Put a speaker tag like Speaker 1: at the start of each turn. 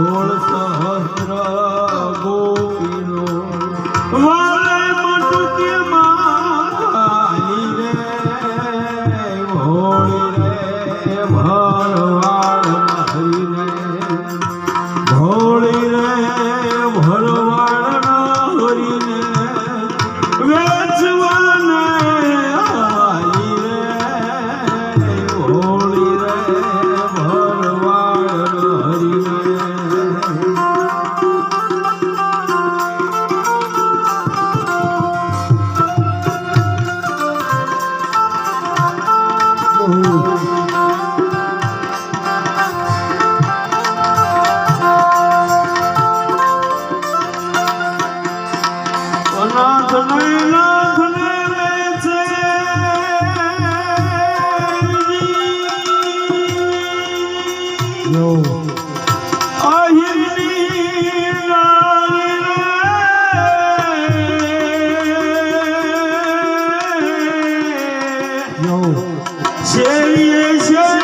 Speaker 1: સોળ સહસ્ર ગોપીનો વાલે મટુકે માતાની રે ભોળી રે ભરવાડ No. se viese